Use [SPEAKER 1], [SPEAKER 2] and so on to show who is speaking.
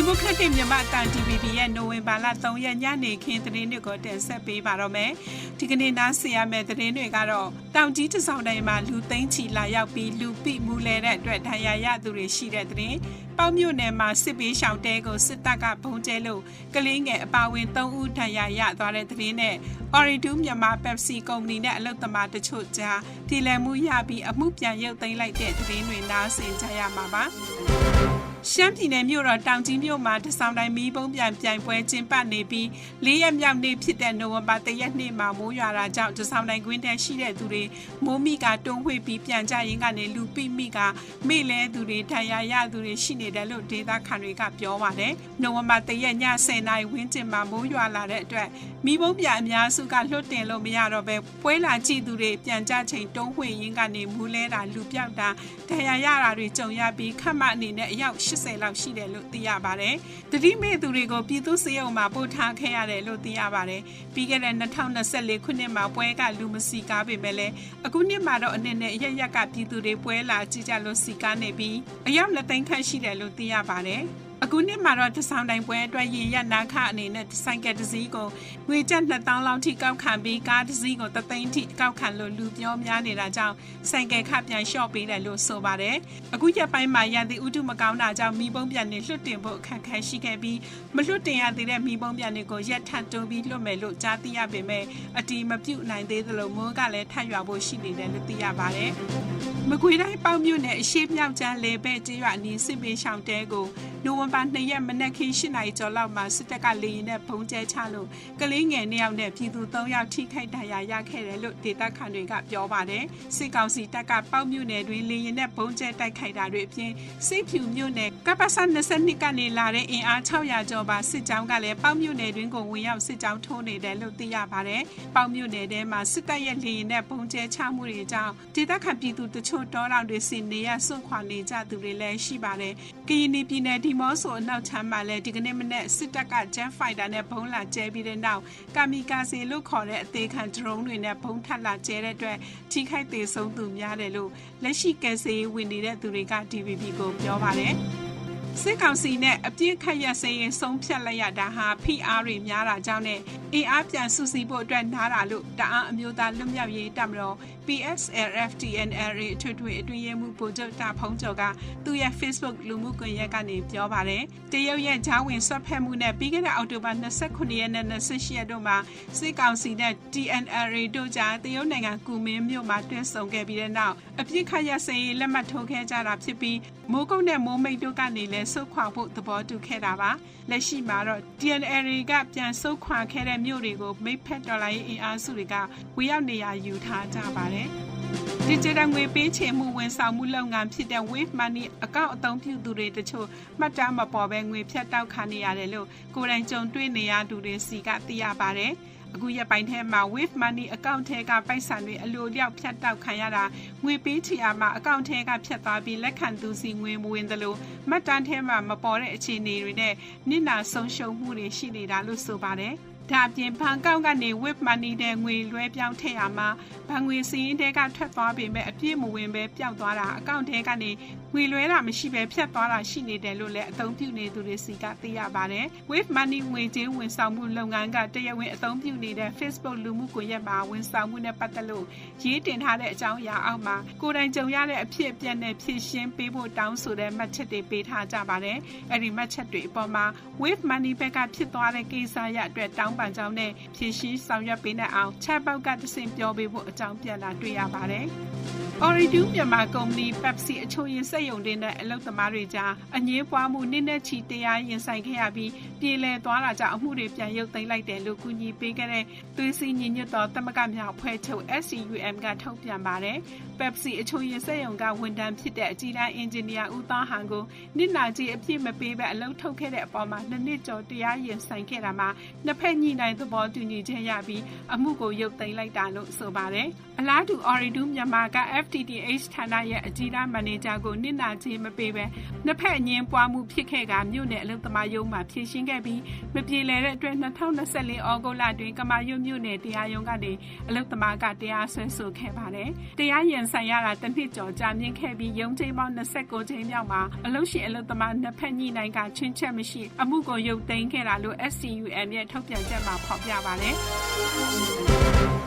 [SPEAKER 1] ဒီမိုကရက်တစ်မြန်မာအတန် DVB ရဲ့နိုဝင်ဘာလ3ရက်ညနေခင်းသတင်းတွေကိုတင်ဆက်ပေးပါတော့မယ်။ဒီကနေ့နားဆင်ရမယ့်သတင်းတွေကတော့တောင်ကြီးတစောင်းတိုင်းမှာလူသိန်းချီလာရောက်ပြီးလူပိမူလဲတဲ့အတွက်ဒဏ်ရာရသူတွေရှိတဲ့သတင်း။ပေါ့မြို့နယ်မှာစစ်ပေးရှောင်တဲကိုစစ်တပ်ကဘုံကျဲလို့ကလေးငယ်အပါဝင်3ဦးဒဏ်ရာရသွားတဲ့သတင်းနဲ့ Oridu မြန်မာ Pepsi ကုမ္ပဏီနဲ့အလုပ်သမားတချို့ကြားတည်လည်မှုရပြီးအမှုပြန်ရုပ်သိမ်းလိုက်တဲ့သတင်းတွေနားဆင်ကြရမှာပါ။ရှမ်းပြည်နယ်မြို့တော်တောင်ကြီးမြို့မှာတဆောင်တိုင်းမီးပုံးပြန်ပြိုင်ပွဲကျင်းပနေပြီး၄ရက်မြောက်နေ့ဖြစ်တဲ့နိုဝင်ဘာ၁ရက်နေ့မှာမိုးရွာတာကြောင့်တဆောင်တိုင်းကွင်းတန်းရှိတဲ့သူတွေမိုးမိကတွန်းဝှေ့ပြီးပြန်ကြရင်ကနေလူပိမိကမေ့လဲသူတွေထရရသူတွေရှိနေတယ်လို့ဒေသခံတွေကပြောပါတယ်။နိုဝင်ဘာ၁ရက်ည10:00နာရီဝန်းကျင်မှာမိုးရွာလာတဲ့အတွက်မီးပုံးပြန်အများစုကလွတ်တင်လို့မရတော့ပဲပွဲလာကြည့်သူတွေပြန်ကြချိန်တွန်းဝှေ့ရင်းကနေမူးလဲတာလူပြောက်တာထရရတာတွေကြုံရပြီးခတ်မအနေနဲ့အယောက်80လောက်ရှိတယ်လို့သိရပါတယ်။တတိမေသူတွေကိုပြည်သူ့စေယုံမှာပို့ထားခဲ့ရတယ်လို့သိရပါတယ်။ပြီးခဲ့တဲ့2024ခုနှစ်မှာပွဲကလူမစီကားပေမဲ့လည်းအခုနှစ်မှာတော့အနေနဲ့ရရက်ကပြည်သူတွေပွဲလာကြည့်ကြလို့စီကားနေပြီးအယောက်2သိန်းခန့်ရှိတယ်လို့သိရပါတယ်။ အခုနှစ်မှာတော့တဆောင်တိုင်ပွဲအတွက်ရင်ရနာခအနေနဲ့ဆိုင်ကယ်တစ်စီးကိုငွေကျပ်2000လောက်ထိကောက်ခံပြီးကားတစ်စီးကို3သိန်းထိကောက်ခံလို့လူပြောများနေတာကြောင့်ဆိုင်ကယ်ခပြန်လျှော့ပေးတယ်လို့ဆိုပါတယ်။အခုရက်ပိုင်းမှာရန်တီဥတုမကောင်းတာကြောင့်မိဘုံပြန်နေလွတ်တင်ဖို့အခက်အခဲရှိခဲ့ပြီးမလွတ်တင်ရသေးတဲ့မိဘုံပြန်တွေကိုရက်ထပ်တိုးပြီးလွတ်မယ်လို့ကြားသိရပေမဲ့အတီမပြုတ်နိုင်သေးသလိုမိုးကလည်းထပ်ရွာဖို့ရှိနေတယ်လို့သိရပါတယ်။မကွေတိုင်းပေါမြို့နယ်အရှိမြောက်ကျန်းလေဘဲကျေးရွာနီးစစ်ပေးရှောင်းတဲကို နိုဝင်ဘာ2ရက်မနက်ခင်း8နာရီကျော်လောက်မှာစစ်တပ်ကလေရင်နဲ့ပုံကျဲချလို့ကလေးငယ်2ယောက်နဲ့ပြည်သူ3ယောက်ထိခိုက်ဒဏ်ရာရခဲ့တယ်လို့ဒေသခံတွေကပြောပါတယ်စစ်ကောင်စီတပ်ကပေါက်မြို့နယ်တွင်လေရင်နဲ့ပုံကျဲတိုက်ခိုက်တာတွေအပြင်စိတ်ဖြူမြို့နယ်ကပ္ပစ22ကနေလာတဲ့အင်အား600ကျော်ပါစစ်ကြောင်းကလည်းပေါက်မြို့နယ်တွင်ကိုဝင်ရောက်စစ်ကြောင်းထိုးနေတယ်လို့သိရပါတယ်ပေါက်မြို့နယ်ထဲမှာစစ်တပ်ရဲ့လေရင်နဲ့ပုံကျဲချမှုတွေကြောင့်ဒေသခံပြည်သူတချို့တောတောင်တွေစီနေရစွန့်ခွာနေကြသူတွေလည်းရှိပါတယ်ကရင်ပြည်နယ်ဒီမော့ဆိုအနောက်ချမ်းမှာလည်းဒီကနေ့မနေ့စစ်တပ်က Jet Fighter နဲ့ဘုံလာကျဲပြီးတဲ့နောက်ကာမီကာစီလို့ခေါ်တဲ့အသေးခံ drone တွေနဲ့ဘုံထပ်လာကျဲတဲ့အတွက်ထိခိုက်သေးဆုံးသူများတယ်လို့လက်ရှိကယ်ဆယ်ရေးဝင်နေတဲ့သူတွေက DVB ကိုပြောပါတယ် စစ်ကောင်စီနဲ့အပြစ်ခတ်ရစရင်ဆုံးဖြတ်လိုက်ရတာဟာ PR တွေများတာကြောင့်နဲ့အင်အားပြန်စုစည်းဖို့အတွက်နားတာလို့တအားအမျိုးသားလွတ်မြောက်ရေးတပ်မတော် PSLFTNL အထွေထွေအတွင်းရေးမှူးဗိုလ်ချုပ်တာဖုံးကျော်ကသူ့ရဲ့ Facebook လူမှုကွန်ရက်ကနေပြောပါတယ်။တရုတ်ရဲ့ဂျားဝင်ဆွတ်ဖက်မှုနဲ့ပြီးခဲ့တဲ့အောက်တိုဘာ29ရက်နဲ့28ရက်တို့မှာစစ်ကောင်စီနဲ့ TNL တို့ကြားတရုတ်နိုင်ငံကူမင်းမြို့မှာတွဲဆုံခဲ့ပြီးတဲ့နောက်အပြစ်ခတ်ရစရင်လက်မှတ်ထိုးခဲ့ကြတာဖြစ်ပြီး မိုးကုတ်နဲ့မိုးမိတ်တို့ကနေလည်းဆုတ်ခွာဖို့သဘောတူခဲ့တာပါ။လက်ရှိမှာတော့ TNL ကပြန်ဆုတ်ခွာခဲ့တဲ့မြို့တွေကိုမိတ်ဖက်ဒေါ်လာရေးအင်အားစုတွေကဝေရောက်နေရာယူထားကြပါတယ်။ဒီဂျစ်တယ်ငွေပေးချေမှုဝန်ဆောင်မှုလုပ်ငန်းဖြစ်တဲ့ Wave Money အကောင့်အသုံးပြုသူတွေတချို့မှတ်တမ်းမပေါ်ဘဲငွေဖြတ်တောက်ခံနေရတယ်လို့ကိုယ်တိုင်ကြုံတွေ့နေရသူတွေစီကသိရပါတယ်။ အခုရက်ပိုင်းထဲမှာ Wave Money အကောင့်ထဲကပိုက်ဆံတွေအလိုလျောက်ဖြတ်တောက်ခံရတာငွေပေးချေရမှာအကောင့်ထဲကဖြတ်သွားပြီးလက်ခံသူစီငွေမဝင်သလိုမှတ်တမ်းထဲမှာမပေါ်တဲ့အခြေအနေတွေနဲ့နစ်နာဆုံးရှုံးမှုတွေရှိနေတာလို့ဆိုပါတယ်။ ဒါအပြင်ဘန်ကောက်ကနေ Wave Money တဲ့ငွေလွှဲပြောင်းထည့်ရမှာဘဏ်ငွေစည်းရင်းတဲကထွက်သွားပေမဲ့အပြည့်မဝင်ပဲပျောက်သွားတာအကောင့်ထဲကနေငွေလွှဲတာမရှိပဲဖြတ်သွားတာရှိနေတယ်လို့လည်းအသုံးပြုနေသူတွေစီကသိရပါတယ်။ Wave Money ငွေကြေးဝန်ဆောင်မှုလုပ်ငန်းကတရားဝင်အသုံးပြုနေတဲ့ Facebook လူမှုကွန်ရက်မှာဝန်ဆောင်မှုနဲ့ပတ်သက်လို့ရေးတင်ထားတဲ့အကြောင်းအရာအောက်မှာကိုယ်တိုင်ကြုံရတဲ့အဖြစ်အပျက်နဲ့ဖြည့်ရှင်းပေးဖို့တောင်းဆိုတဲ့မှတ်ချက်တွေပေးထားကြပါတယ်။အဲ့ဒီမှတ်ချက်တွေအပေါ်မှာ Wave Money ဘက်ကဖြစ်သွားတဲ့ကိစ္စရအတွက်တောင်းပန်ကြောင်းနဲ့ဖြည့်ရှင်းဆောင်ရွက်ပေးနိုင်အောင်ချက်ပေါက်ကတဆင့်ပြောပေးဖို့အကြောင်းပြန်လာတွေ့ရပါတယ်။ Oridu မြန်မာကုမ္ပဏီ Pepsi အချို့ရင်စက်ရုံတွေနဲ့အလုပ်သမားတွေကြားအငြင်းပွားမှုနည်းနည်းချီတရားရင်ဆိုင်ခဲ့ရပြီးပြည်လည်သွားတာကြောင့်အမှုတွေပြန်ရုပ်သိမ်းလိုက်တယ်လို့ကူညီပေးခဲ့တဲ့သွေးစည်းညီညွတ်သောတမကမြောက်ဖွဲ့ချုပ် SCUM ကထုတ်ပြန်ပါတယ်။ Pepsi အချို့ရင်စက်ရုံကဝန်ထမ်းဖြစ်တဲ့အကြီးတန်းအင်ဂျင်နီယာဦးသားဟန်ကိုနစ်နာကြီးအပြည့်မပေးဘဲအလုပ်ထုတ်ခဲ့တဲ့အပေါ်မှာနှစ်နှစ်ကျော်တရားရင်ဆိုင်ခဲ့တာမှာနှစ်ဖက်ညှိနှိုင်းသဘောတူညီချက်ရပြီးအမှုကိုရုပ်သိမ်းလိုက်တာလို့ဆိုပါတယ်။အလားတူ Oridu မြန်မာက F FTTH ဌာနရဲ့အကြီးအကဲမန်နေဂျာကိုနစ်နာခြင်းမပေးဘဲနှစ်ဖက်အငင်းပွားမှုဖြစ်ခဲ့ကမြို့နယ်အလုပ်သမားရုံးမှဖြေရှင်းခဲ့ပြီးမပြေလည်တဲ့အတွက်2024ဩဂုတ်လတွင်ကမာရွတ်မြို့နယ်တရားရုံးကနေအလုပ်သမားကတရားစွဲဆိုခဲ့ပါတယ်။တရားရင်ဆိုင်ရတာတစ်နှစ်ကျော်ကြာမြင့်ခဲ့ပြီးရုံးချိန်ပေါင်း29ချိန်မြောက်မှာအလုပ်ရှင်အလုပ်သမားနှစ်ဖက်ညှိနှိုင်းကချင်းချက်မရှိအမှုကိုရုပ်သိမ်းခဲ့တာလို့ SCUM ရဲ့ထုတ်ပြန်ချက်မှာဖော်ပြပါတယ်။